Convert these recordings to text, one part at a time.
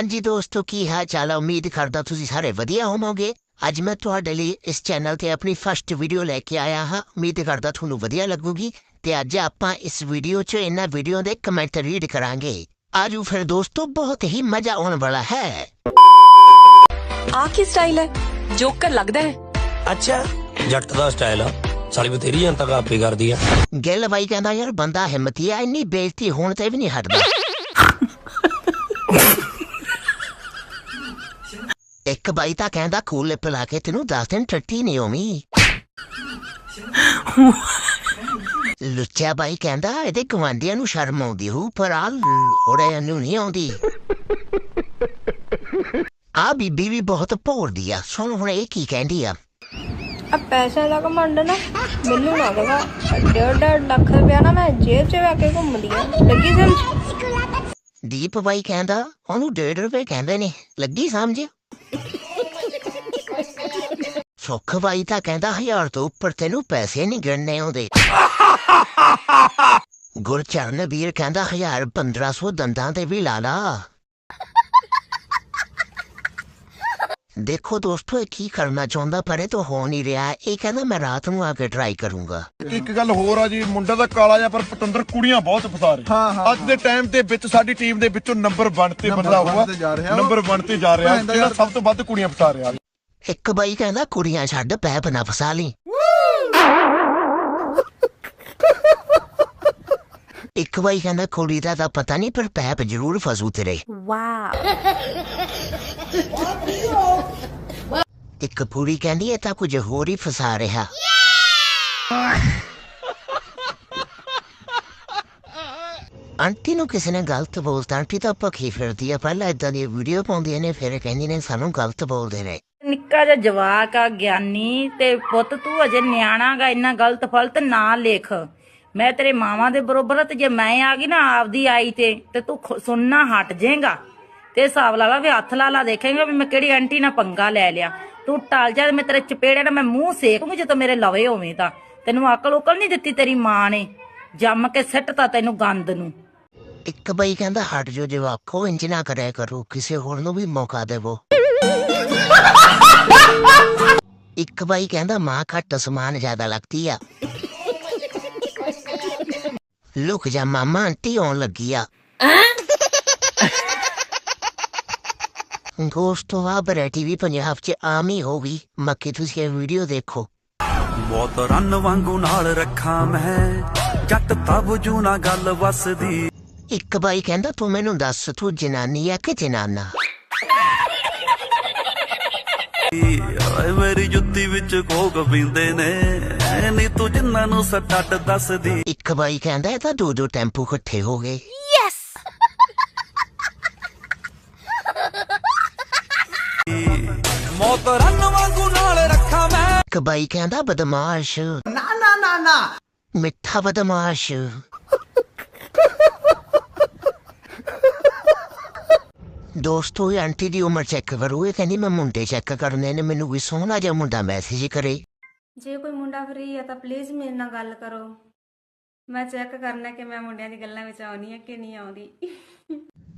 ਹਾਂਜੀ ਦੋਸਤੋ ਕੀ ਹਾਲ ਚਾਲ ਹੈ ਉਮੀਦ ਕਰਦਾ ਤੁਸੀਂ ਸਾਰੇ ਵਧੀਆ ਹੋਵੋਗੇ। ਅੱਜ ਮੈਂ ਤੁਹਾਡੇ ਲਈ ਇਸ ਚੈਨਲ ਤੇ ਆਪਣੀ ਫਸਟ ਵੀਡੀਓ ਲੈ ਕੇ ਆਇਆ ਹਾਂ। ਉਮੀਦ ਕਰਦਾ ਤੁਹਾਨੂੰ ਵਧੀਆ ਲੱਗੂਗੀ। ਤੇ ਅੱਜ ਆਪਾਂ ਇਸ ਵੀਡੀਓ 'ਚ ਇਹਨਾਂ ਵੀਡੀਓ ਦੇ ਕਮੈਂਟ ਰੀਡ ਕਰਾਂਗੇ। ਆਜੋ ਫਿਰ ਦੋਸਤੋ ਬਹੁਤ ਹੀ ਮਜ਼ਾ ਆਉਣ ਵਾਲਾ ਹੈ। ਆ ਕੀ ਸਟਾਈਲ ਹੈ? ਜੋਕਰ ਲੱਗਦਾ ਹੈ। ਅੱਛਾ ਜੱਟ ਦਾ ਸਟਾਈਲ ਆ। ਸਾਲੀ ਬਥੇਰੀ ਜਨਤਾ ਕਾਪੀ ਕਰਦੀ ਆ। ਗਿੱਲ ਬਾਈ ਕਹਿੰਦਾ ਯਾਰ ਬੰਦਾ ਹਿੰਮਤੀ ਆ ਇੰਨੀ ਬੇਇੱਜ਼ਤੀ ਹੋਣ ਤੇ ਵੀ ਨਹੀਂ ਹਟਦਾ। ਇੱਕ ਬਾਈ ਤਾਂ ਕਹਿੰਦਾ ਕੂਲੇ ਪਿਲਾ ਕੇ ਤੈਨੂੰ ਦੱਸ ਦਿਨ ਟੱਟੀ ਨਹੀਂ ਹੋਵੀਂ। ਲੁੱਚਾ ਬਾਈ ਕਹਿੰਦਾ ਇਹਦੇ ਗਵਾਂਢੀਆਂ ਨੂੰ ਸ਼ਰਮ ਆਉਂਦੀ ਹੋ ਪਰ ਆ ਹੋੜੇ ਨੂੰ ਨਹੀਂ ਆਉਂਦੀ। ਆ ਬੀਬੀ ਵੀ ਬਹੁਤ ਭੋਰਦੀ ਆ ਸੁਣ ਹੁਣ ਇਹ ਕੀ ਕਹਿੰਦੀ ਆ। ਆ ਪੈਸੇ ਦਾ ਘਮੰਡ ਨਾ ਮੈਨੂੰ ਨਾ ਲਗਾ ਡੇਢ ਡੇਢ ਲੱਖ ਰੁਪਇਆ ਨਾ ਮੈਂ ਜੇਬ 'ਚ ਵੇ ਕੇ ਘੁੰਮਦੀ ਆ। ਲੱਗੀ ਸਮਝ? ਦੀਪ ਬਾਈ ਕਹਿੰਦਾ ਉਹਨੂੰ 1.5 ਰੁਪਏ ਕਹਿੰਦੇ ਨੇ ਲੱਗੀ ਸਮਝ? ਸੁੱਖ ਬਾਈ ਤਾਂ ਕਹਿੰਦਾ ਹਜ਼ਾਰ ਤੋਂ ਉੱਪਰ ਤੈਨੂੰ ਪੈਸੇ ਨਹੀਂ ਗਿਣਨੇ ਆਉਂਦੇ। ਗੁਰਚਰਨ ਵੀਰ ਕਹਿੰਦਾ ਹਜ਼ਾਰ 1500 ਦੰਦਾਂ ਤੇ ਵੀ ਲਾ ਲਾ। ਦੇਖੋ ਦੋਸਤੋ ਇਹ ਕੀ ਕਰਨਾ ਚਾਹੁੰਦਾ ਪਰ ਇਹ ਤਾਂ ਹੋ ਨਹੀਂ ਰਿਹਾ। ਇਹ ਕਹਿੰਦਾ ਮੈਂ ਰਾਤ ਨੂੰ ਆ ਕੇ ਟਰਾਈ ਕਰੂੰਗਾ। ਇੱਕ ਗੱਲ ਹੋਰ ਆ ਜੀ ਮੁੰਡਾ ਤਾਂ ਕਾਲਾ ਜਿਹਾ ਪਰ ਪਤੰਦਰ ਕੁੜੀਆਂ ਬਹੁਤ ਫਸਾ ਰਹੇ। ਅੱਜ ਦੇ ਟਾਈਮ ਦੇ ਵਿੱਚ ਸਾਡੀ ਟੀਮ ਦੇ ਵਿੱਚੋਂ ਨੰਬਰ 1 ਤੇ ਬੰਦਾ ਹੋਊਗਾ ਨੰਬਰ 1 ਤੇ ਜਾ ਰਿਹਾ। ਜਿਹੜਾ ਸਭ ਤੋਂ ਵੱਧ ਕੁੜੀਆਂ ਫਸਾ ਰਿਹਾ। ਇੱਕ ਬਾਈ ਕਹਿੰਦਾ ਕੁੜੀਆਂ ਛੱਡ ਪੈਪ ਨਾ ਫਸਾ ਲਈ। ਇੱਕ ਬਾਈ ਕਹਿੰਦਾ ਕੁੜੀ ਦਾ ਤਾਂ ਪਤਾ ਨਹੀਂ ਪਰ ਪੈਪ ਜ਼ਰੂਰ ਫਸੂ ਤੇਰੇ। ਵਾਓ ਇੱਕ ਪੂਰੀ ਕਹਿੰਦੀ ਇਹ ਤਾਂ ਕੁਝ ਹੋਰ ਹੀ ਫਸਾ ਰਿਹਾ। ਆਂਟੀ ਨੂੰ ਕਿਸੇ ਨੇ ਗਲਤ ਬੋਲਤਾ। ਆਂਟੀ ਤਾਂ ਭੱਖੀ ਫਿਰਦੀ ਆ? ਪਹਿਲਾਂ ਇਦਾਂ ਦੀ ਵੀਡੀਓ ਪਾਉਂਦੀਆਂ ਨੇ, ਫਿਰ ਕਹਿੰਦੀ ਨੇ ਸਾਨੂੰ ਗਲਤ ਬੋਲਦੇ ਨੇ। ਨਿੱਕਾ ਜਿਹਾ ਜਵਾਕ ਆ, ਗਿਆਨੀ, ਤੇ ਪੁੱਤ ਤੂੰ ਅਜੇ ਨਿਆਣਾ ਗਾ, ਇੰਨਾ ਗਲਤ ਫਲਤ ਨਾ ਲਿਖ। ਮੈਂ ਤੇਰੇ ਮਾਵਾਂ ਦੇ ਬਰੋਬਰ ਆ, ਤੇ ਜੇ ਮੈਂ ਆ ਗਈ ਨਾ ਆਪਦੀ ਆਈ ਤੇ ਤੇ ਤੂੰ ਖੁ- ਸੁਣਨਾ ਹਟ ਜਾਏਗਾ। ਤੇ ਹਿਸਾਬ ਲਾ ਲਾ ਵੀ ਹੱਥ ਲਾ ਲਾ, ਦੇਖੇਂਗਾ ਵੀ ਮੈਂ ਕਿਹੜੀ ਆਂਟੀ ਨਾਲ ਪੰਗਾ ਲੈ ਲਿਆ। ਤੂੰ ਟਲ ਜਾ ਮੈਂ ਤੇਰੇ ਚਪੇੜੇ ਨਾਲ ਮੈਂ ਮੂੰਹ ਸੇਕੂੰਗੀ ਜਦੋਂ ਮੇਰੇ ਲਵੇ ਹੋਵੇਂ ਤਾਂ। ਤੈਨੂੰ ਅਕਲ ਉਕਲ ਨਹੀਂ ਦਿੱਤੀ ਤੇਰੀ ਮਾਂ ਨੇ। ਜੰਮ ਕੇ ਸਿੱਟਤਾ ਤੈਨੂੰ ਗੰਦ ਨੂੰ। ਇੱਕ ਬਾਈ ਕਹਿੰਦਾ ਹਟ ਜੋ ਜਵਾਕੋ ਇੰਜ ਨਾ ਕਰਿਆ ਕਰੋ ਕਿਸੇ ਹੋਰ ਨੂੰ ਵੀ ਮੌਕਾ ਦੇਵੋ। ਇੱਕ ਬਾਈ ਕਹਿੰਦਾ ਮਾਂ ਘੱਟ ਸਮਾਨ ਜ਼ਿਆਦਾ ਲੱਗਦੀ ਆ। ਲੁਕ ਜਾ ਮਾਮਾ ਆਂਟੀ ਆਉਣ ਲੱਗੀ ਆ। ਦੋਸਤੋ ਆ ਵੀ ਪੰਜਾਬ 'ਚ ਆਮ ਹੀ ਹੋ ਗਈ ਮੱਕੀ ਤੁਸੀਂ ਇਹ ਵੀਡੀਓ ਦੇਖੋ। ਬਹੁਤ ਰਨ ਵਾਂਗੂ ਨਾਲ ਰੱਖਾਂ ਮੈਂ। ਜੱਟ ਤਬਜੂ ਨਾ ਗੱਲ ਵਸਦੀ। ਇੱਕ ਬਾਈ ਕਹਿੰਦਾ ਤੂੰ ਮੈਨੂੰ ਦੱਸ ਤੂੰ ਜਨਾਨੀ ਆ ਕਿ ਜਨਾਨਾ? ਓਏ ਮੇਰੀ ਜੁੱਤੀ ਵਿੱਚ ਕੋਕ ਪੀਂਦੇ ਨੇ। ਨੀ ਤੂੰ ਜਿੰਨਾਂ ਨੂੰ ਸੱਟ ਦੱਸਦੀ। ਇੱਕ ਬਾਈ ਕਹਿੰਦਾ ਇਹ ਤਾਂ ਦੋ ਦੋ ਟੈਂਪੂ ਇਕੱਠੇ ਹੋ ਗਏ। ਮੌਤ ਰਨ ਵਾਂਗੂ ਨਾਲ ਰੱਖਾਂ ਮੈਂ। ਇੱਕ ਬਾਈ ਕਹਿੰਦਾ ਬਦਮਾਸ਼। ਨਾ ਨਾ ਨਾ ਨਾ। ਮਿੱਠਾ ਬਦਮਾਸ਼। ਦੋਸਤੋ ਇਹ ਆਂਟੀ ਦੀ ਉਮਰ ਚੈੱਕ ਕਰੋ। ਇਹ ਕਹਿੰਦੀ ਮੈਂ ਮੁੰਡੇ ਚੈੱਕ ਕਰਨੇ ਨੇ। ਮੈਨੂੰ ਵੀ ਸੋਹਣਾ ਜਿਹਾ ਮੁੰਡਾ ਮੈਸੇਜ ਕਰੇ। ਜੇ ਕੋਈ ਮੁੰਡਾ ਫਰੀ ਹੈ ਤਾਂ ਪਲੀਜ਼ ਮੇਰੇ ਨਾਲ ਗੱਲ ਕਰੋ। ਮੈਂ ਚੈੱਕ ਕਰਨਾ ਕਿ ਮੈਂ ਮੁੰਡਿਆਂ ਦੀ ਗੱਲਾਂ ਵਿੱਚ ਆਉਣੀ ਹੈ ਕਿ ਨਹੀਂ ਆਉਂਦੀ।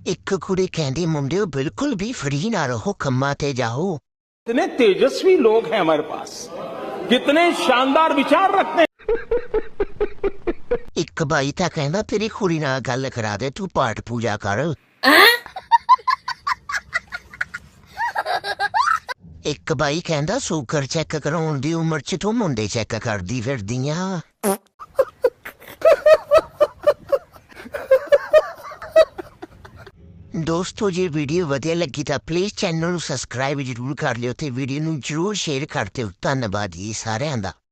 ਇੱਕ ਕੁੜੀ ਕਹਿੰਦੀ ਮੁੰਡਿਓ ਬਿਲਕੁਲ ਵੀ ਫਰੀ ਨਾ ਰਹੋ। ਕੰਮਾਂ ਤੇ ਜਾਓ। कितने तेजस्वी लोग हैं हमारे पास कितने शानदार विचार रखते हैं ਇੱਕ ਬਾਈ ਤਾਂ ਕਹਿੰਦਾ ਤੇਰੀ ਕੁੜੀ ਨਾਲ ਗੱਲ ਕਰਾ ਦੇ ਤੂੰ ਪਾਠ ਪੂਜਾ ਕਰ ਇੱਕ ਬਾਈ ਕਹਿੰਦਾ ਸ਼ੂਗਰ ਚੈੱਕ ਕਰਾਉਣ ਦੀ ਉਮਰ ਚ ਤੂੰ ਮੁੰਡੇ ਚੈੱਕ ਕਰਦੀ ਫਿਰਦੀਆਂ ਦੋਸਤੋ, ਜੇ ਵੀਡੀਓ ਵਧੀਆ ਲੱਗੀ ਤਾਂ ਪਲੀਜ਼ ਚੈਨਲ ਨੂੰ ਸਬਸਕ੍ਰਾਈਬ ਜ਼ਰੂਰ ਕਰ ਲਿਓ ਤੇ ਵੀਡੀਓ ਨੂੰ ਜ਼ਰੂਰ ਸ਼ੇਅਰ ਕਰ ਦਿਓ। ਧੰਨਵਾਦ ਜੀ ਸਾਰਿਆਂ ਦਾ।